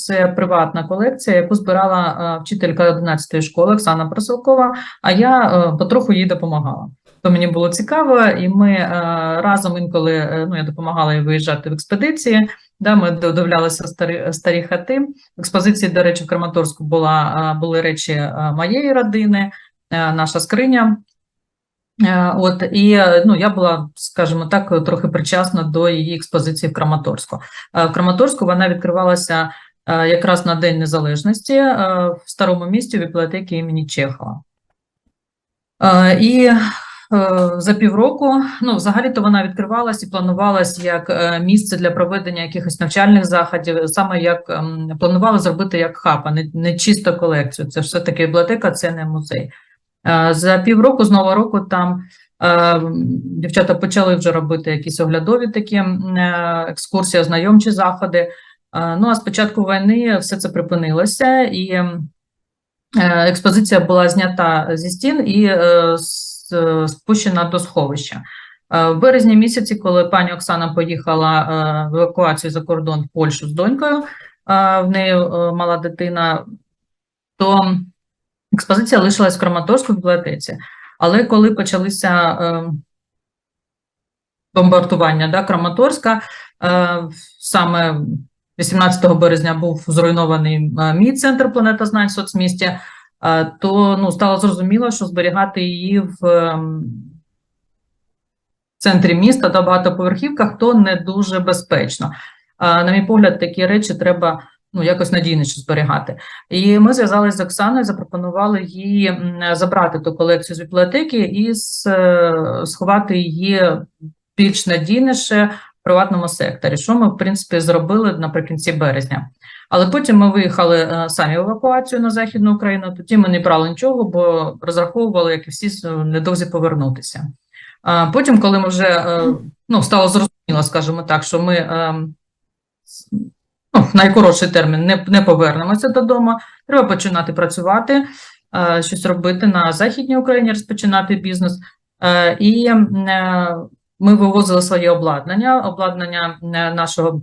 це приватна колекція, яку збирала е, вчителька 11-ї школи Оксана Просилкова, а я е, потроху їй допомагала. То мені було цікаво, і ми е, разом інколи ну, я допомагала їй виїжджати в експедиції. Да, ми додивлялися старі, старі хати. В експозиції, до речі, в Краматорську була, були речі моєї родини, наша скриня. От і ну я була, скажімо так, трохи причасна до її експозиції в Краматорську. В Краматорську вона відкривалася якраз на День Незалежності е, в старому місті бібліотеки імені Чехова. Е, І е, за півроку, ну, взагалі-то вона відкривалась і планувалась як е, місце для проведення якихось навчальних заходів, саме як ем, планували зробити як хаб, а не, не чисто колекцію. Це все-таки бібліотека, це не музей. Е, За півроку, з нового року, там е, дівчата почали вже робити якісь оглядові такі е, екскурсії, ознайомчі заходи. Е, Ну а з початку війни все це припинилося, і ем, е, експозиція була знята зі стін і е, спущена до сховища. В березні місяці, коли пані Оксана поїхала в евакуацію за кордон в Польщу з донькою, в неї мала дитина, то експозиція лишилась в Краматорську бібліотеці. Але коли почалися бомбардування да, Краматорська, саме 18 березня був зруйнований е, мій центр планета знань в соцмісті, е, то ну, стало зрозуміло, що зберігати її в ем, центрі міста та багатоповерхівках то не дуже безпечно. На мій погляд, такі речі треба ну, якось надійніше зберігати. І ми зв'язалися з Оксаною, запропонували їй забрати ту колекцію з бібліотеки і е, сховати її більш надійніше приватному секторі, що ми, в принципі, зробили наприкінці березня. Але потім ми виїхали е, самі в евакуацію на Західну Україну, тоді ми не брали нічого, бо розраховували, як і всі, недовзі повернутися. Потім, коли ми вже е, ну, стало зрозуміло, скажімо так, що ми е, ну, найкоротший термін не, не повернемося додому, треба починати працювати, щось робити на Західній Україні, розпочинати бізнес. І ми вивозили своє обладнання, обладнання е, нашого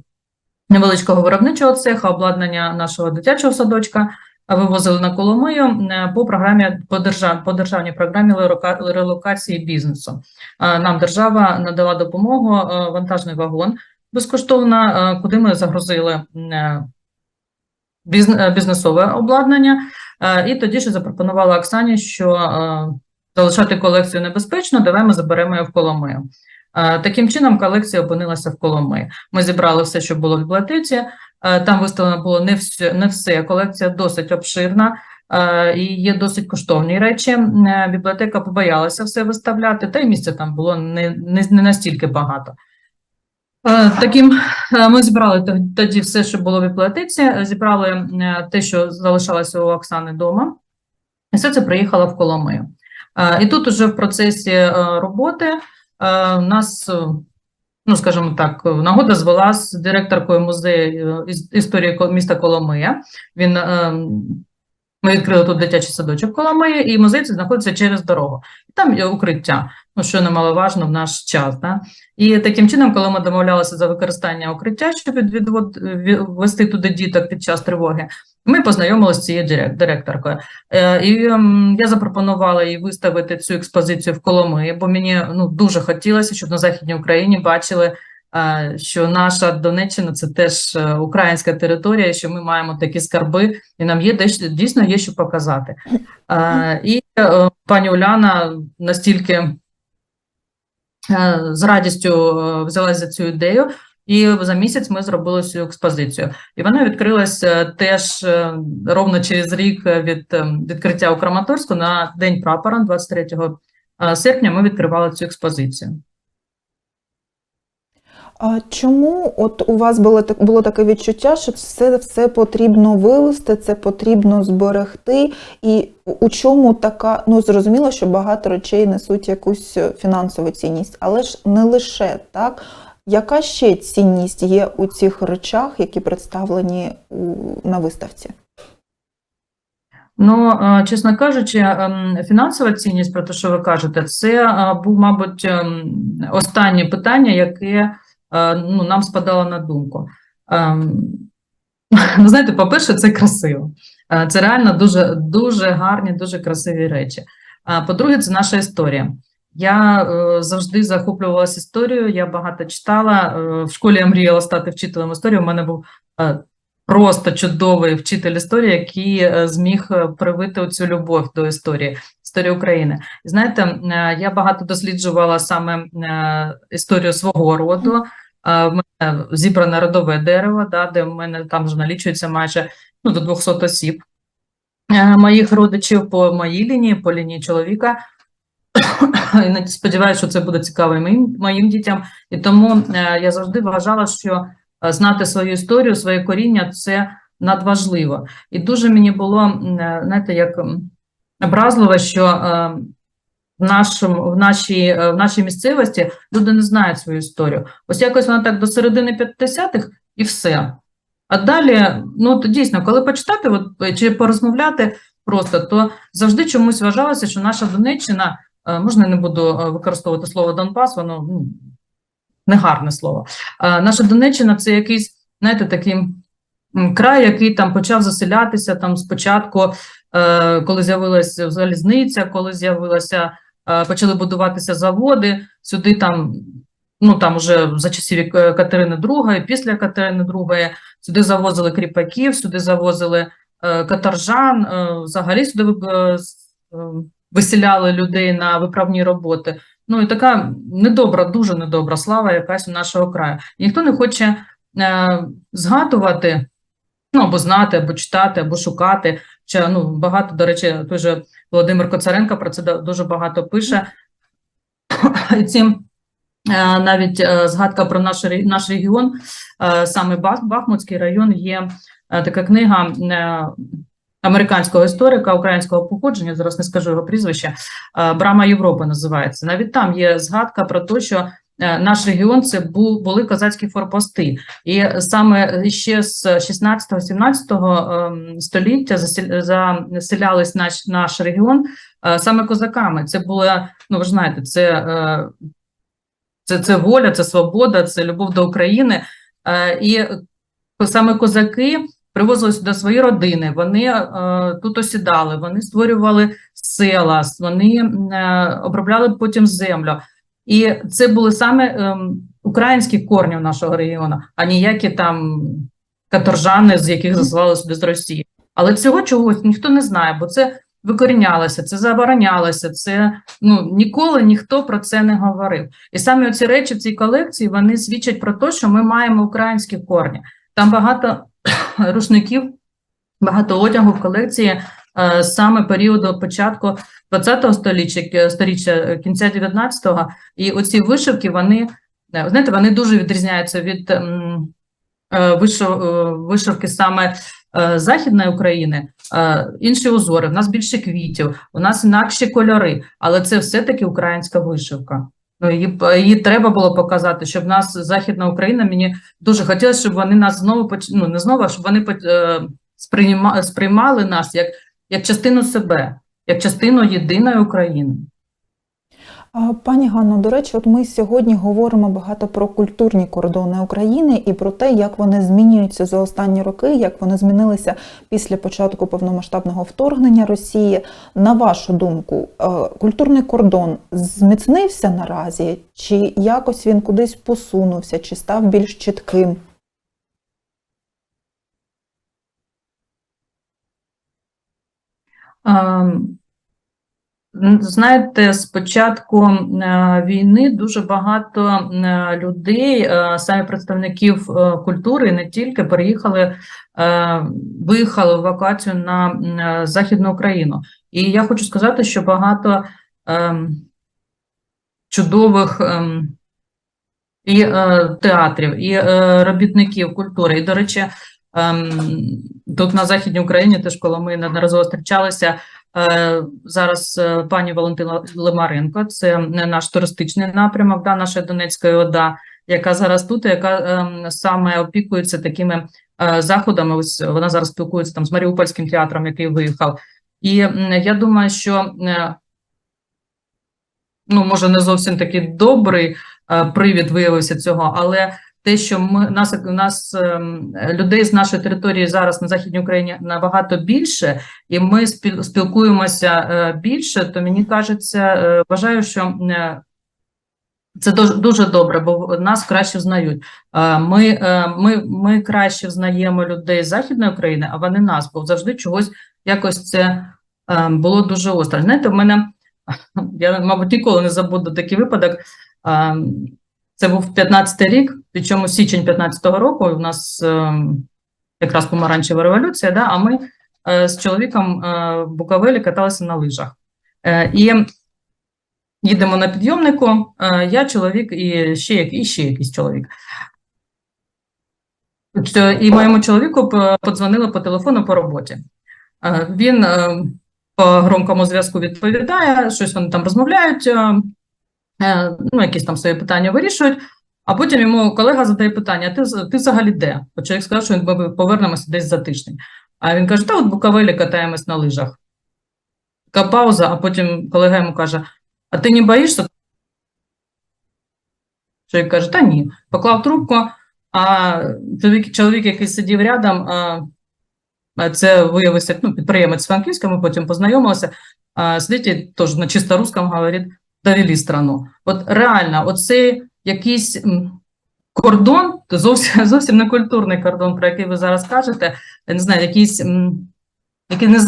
невеличкого виробничого цеха, обладнання нашого дитячого садочка вивозили на Коломию е, по програмі по, держав, по державній програмі релокації бізнесу. Е, Нам держава надала допомогу вантажний вагон безкоштовно, куди ми загрузили бізн- бізнесове обладнання. І тоді ще запропонувала Оксані, що залишати колекцію небезпечно, давай ми заберемо її в Коломию. Е, Таким чином, колекція опинилася в Коломиї. Ми зібрали все, що було в бібліотеці. Е, Там виставлено було не все, не все. Колекція досить обширна е, і є досить коштовні речі. Бібліотека побоялася все виставляти, та й місця там було не, не, не настільки багато. Таким ми зібрали тоді все, що було в бібліотеці, зібрали те, що залишалося у Оксани вдома, і все це приїхало в Коломию. І тут уже в процесі роботи у нас, е, ну скажімо так, е, нагода звела з директоркою музею е, історії міста Коломия. Він е, ми відкрили тут дитячий садочок Коломиї, і музей знаходиться через дорогу. Там є укриття, що немаловажно в наш час. Да? І таким чином, коли ми домовлялися за використання укриття, щоб від- відвод- ві- вести туди діток під час тривоги, ми познайомилися з цією директоркою. Е, І ем, я запропонувала їй виставити цю експозицію в Коломиї, бо мені ну, дуже хотілося, щоб на Західній Україні бачили, е, що наша Донеччина це теж е, українська територія, що ми маємо такі скарби, і нам є дійсно є що показати. І пані Уляна настільки з радістю е, взялась за цю ідею, і за місяць ми зробили цю експозицію. І вона відкрилася теж е, ровно через рік від е, відкриття у Краматорську на День прапора, 23 е, серпня, ми відкривали цю експозицію. А чому от у вас було було таке відчуття, що це все потрібно вивести, це потрібно зберегти, і у чому така, ну зрозуміло, що багато речей несуть якусь фінансову цінність, але ж не лише так. Яка ще цінність є у цих речах, які представлені на виставці? Ну, е, чесно кажучи, ем, фінансова цінність, про те, що ви кажете, це е, був, мабуть, ем, останнє питання, яке е, ну, нам спадало на думку. Ну, знаєте, по-перше, це красиво. Е, Це реально дуже, дуже гарні, дуже красиві речі. А по-друге, це наша історія. Я е, завжди захоплювалася історією, я багато читала. Е, в школі я мріяла стати вчителем історії. У мене був е, просто чудовий вчитель історії, який е, зміг е, привити оцю любов до історії, історії України. І знаєте, е, я багато досліджувала саме е, історію свого роду. Е, В мене зібране родове дерево, да, де в мене там вже налічується майже ну, до 200 осіб моїх родичів по моїй лінії, по лінії чоловіка. І сподіваюся, що це буде цікаво і моїм, моїм дітям. І тому я завжди вважала, що знати свою історію, своє коріння це надважливо. І дуже мені було, знаєте, як образливо, що е, в, нашому, в, нашій, е, в нашій місцевості люди не знають свою історію. Ось якось вона так до середини 50-х і все. А далі, ну то дійсно, коли почитати от, е, чи порозмовляти просто, то завжди чомусь вважалося, що наша Донеччина, е, можна я не буду е, використовувати слово Донбас, воно ну, негарне слово. Е, Наша Донеччина це якийсь, знаєте, такий край, який там почав заселятися там спочатку, коли з'явилася залізниця, коли з'явилася, е, почали будуватися заводи, сюди там. Ну там уже за часів Катерини II, після Катерини II, сюди завозили кріпаків, сюди завозили е, каторжан, е, взагалі сюди е, е, виселяли людей на виправні роботи. Ну і така недобра, дуже недобра слава якась у нашого краю. Ніхто не хоче е, згадувати, ну або знати, або читати, або шукати. Чи, ну, багато, до речі, той же Володимир Коцаренко про це дуже багато пише. І цим Е, навіть е, згадка про наш, наш регіон, е, саме Бахмутський район, є така книга американського історика українського походження, зараз не скажу його прізвище, Брама Європи називається. Навіть там є згадка про те, що наш регіон це були козацькі форпости. І саме ще з 16-17 ем, століття заселялись наш, наш регіон е, саме козаками. Це було, ну ви ж знаєте, це е, це, це воля, це свобода, це любов до України. Е, і саме козаки привозили сюди свої родини, вони е, тут осідали, вони створювали села, вони е, обробляли потім землю. І це були саме ем, українські корні нашого регіону, а ніякі там каторжани, з яких заслали сюди з Росії. Але цього чогось ніхто не знає, бо це викорінялося, це заборонялося, це ну ніколи ніхто про це не говорив. І саме ці речі в цій колекції вони свідчать про те, що ми маємо українські корні. Там багато рушників, багато одягу в колекції саме періоду початку ХХ століття, кі- сторіччя, е, кінця 19-го. І оці вишивки, вони е, знаєте, вони дуже відрізняються від е, е, вишивки саме е, Західної України, е, інші узори, в нас більше квітів, у нас інакші кольори, але це все-таки українська вишивка. Ну, її, її треба було показати, щоб нас Західна Україна, мені дуже хотілося, щоб вони нас знову ну, не знову, щоб вони е, сприйма- сприймали нас як, як частину себе, як частину єдиної України. Пані Ганно, до речі, от ми сьогодні говоримо багато про культурні кордони України і про те, як вони змінюються за останні роки, як вони змінилися після початку повномасштабного вторгнення Росії. На вашу думку, культурний кордон зміцнився наразі, чи якось він кудись посунувся, чи став більш чітким? Ем, н- Знаєте, з початку е, війни дуже багато е, людей, е, саме представників культури, не тільки переїхали, виїхали в евакуацію на Західну Україну. І я хочу сказати, що багато ем, чудових ем, і театрів, і робітників культури. І, до речі, ем, тут на Західній Україні, теж коли ми неодноразово зустрічалися, е, зараз е, пані Валентина Лимаренко, це наш туристичний напрямок, да, нашої Донецької ОДА, яка зараз тут, яка ем, саме опікується такими е, заходами. Ось вона зараз спілкується там з Маріупольським театром, який виїхав. І я думаю, що ну, може, не зовсім такий добрий привід виявився цього, але те, що ми нас у нас ем, людей з нашої території зараз на західній Україні набагато більше, і ми спілкуємося е, більше, то мені кажеться, е, вважаю, що е, це дуже, дуже добре, бо нас краще знають. Ми, ми, ми краще знаємо людей з західної України, а вони нас, бо завжди чогось якось це було дуже остро. Знаєте, в мене я, мабуть, ніколи не забуду такий випадок. Це був 15-й рік, причому січень 15-го року. У нас е, якраз помаранчева революція, да, а ми е, з чоловіком е, в Буковелі каталися на лижах. І їдемо на підйомнику, я чоловік і ще, як- і ще якийсь чоловік. І моєму чоловіку подзвонили по телефону по роботі. Він по громкому зв'язку відповідає, щось вони там розмовляють, ну, якісь там свої питання вирішують. А потім йому колега задає питання: ти, ти взагалі де? От чоловік сказав, що ми повернемося десь за тиждень. А він каже: та от Буковелі катаємось на лижах. Така пауза, а потім колега йому каже: А ти не боїшся? Чоловік каже, та ні. Поклав трубку, а чоловік, чоловік який сидів рядом, а це виявився ну, підприємець з Франківська, ми потім познайомилися, а, сидить і теж на чисто русском говорить, довели страну. От реально, оцей якийсь кордон, зовсім, зовсім не культурний кордон, про який ви зараз кажете, я не знаю, якийсь,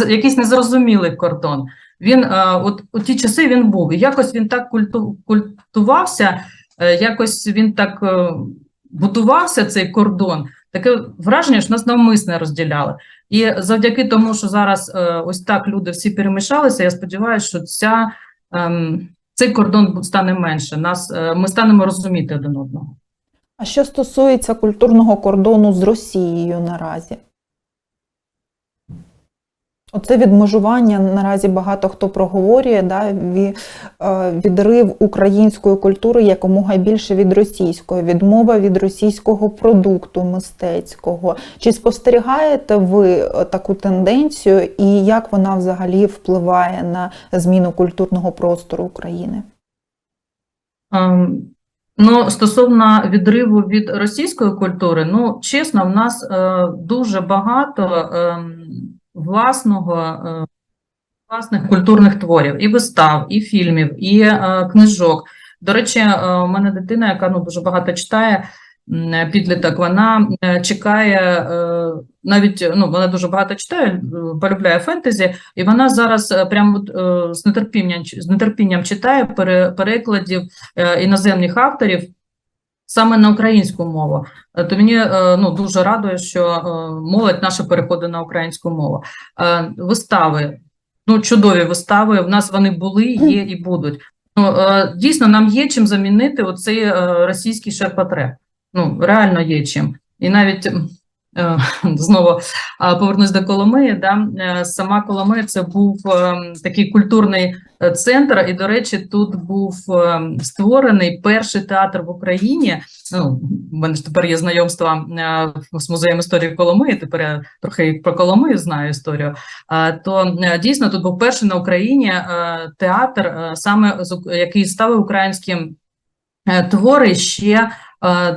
якийсь незрозумілий кордон. Він е, от у ті часи він був, і якось він так культу, культувався, е, якось він так е, будувався цей кордон. Таке враження, що нас навмисно розділяли. І завдяки тому, що зараз ось так люди всі перемішалися, я сподіваюся, що ця, ем, цей кордон стане менше. Нас, е, ми станемо розуміти один одного. А що стосується культурного кордону з Росією наразі? Оце відмежування наразі багато хто проговорює, да, е, відрив української культури якомога більше від російської, відмова від російського продукту мистецького. Чи спостерігаєте ви е, таку тенденцію і як вона взагалі впливає на зміну культурного простору України? Ем, Ну, стосовно відриву від російської культури, ну, чесно, в нас е, дуже багато ем, власного, е, власних культурних творів, і вистав, і фільмів, і е, книжок. До речі, е, у мене дитина, яка ну, дуже багато читає, підліток, вона чекає, навіть ну, вона дуже багато читає, полюбляє фентезі, і вона зараз прямо з нетерпінням, з нетерпінням читає пере- перекладів іноземних авторів саме на українську мову. Е, То мені е, ну, дуже радує, що е, молодь наша переходить на українську мову. Вистави, ну, чудові вистави, в нас вони були, є і будуть. Ну, дійсно, нам є чим замінити оцей російський шерпотреб. Ну, реально є чим. І навіть знову повернусь до Коломиї. Да? е, Сама Коломия це був ем, такий культурний е, центр, і, до речі, тут був створений перший театр в Україні. Ну, в мене ж тепер є знайомство е, з музеєм історії Коломиї, тепер я трохи про Коломию знаю історію. То е, дійсно тут був перший на Україні е, театр, е, саме який ставив українські е, твори ще е,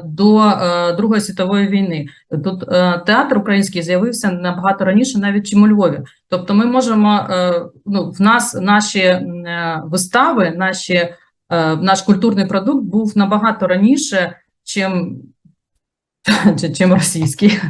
до е, Другої світової війни. Тут е, театр український з'явився набагато раніше, навіть чим у Львові. Тобто, ми можемо е, ну, в нас наші е, вистави, наші, е, наш культурний продукт був набагато раніше, чим, чим російський.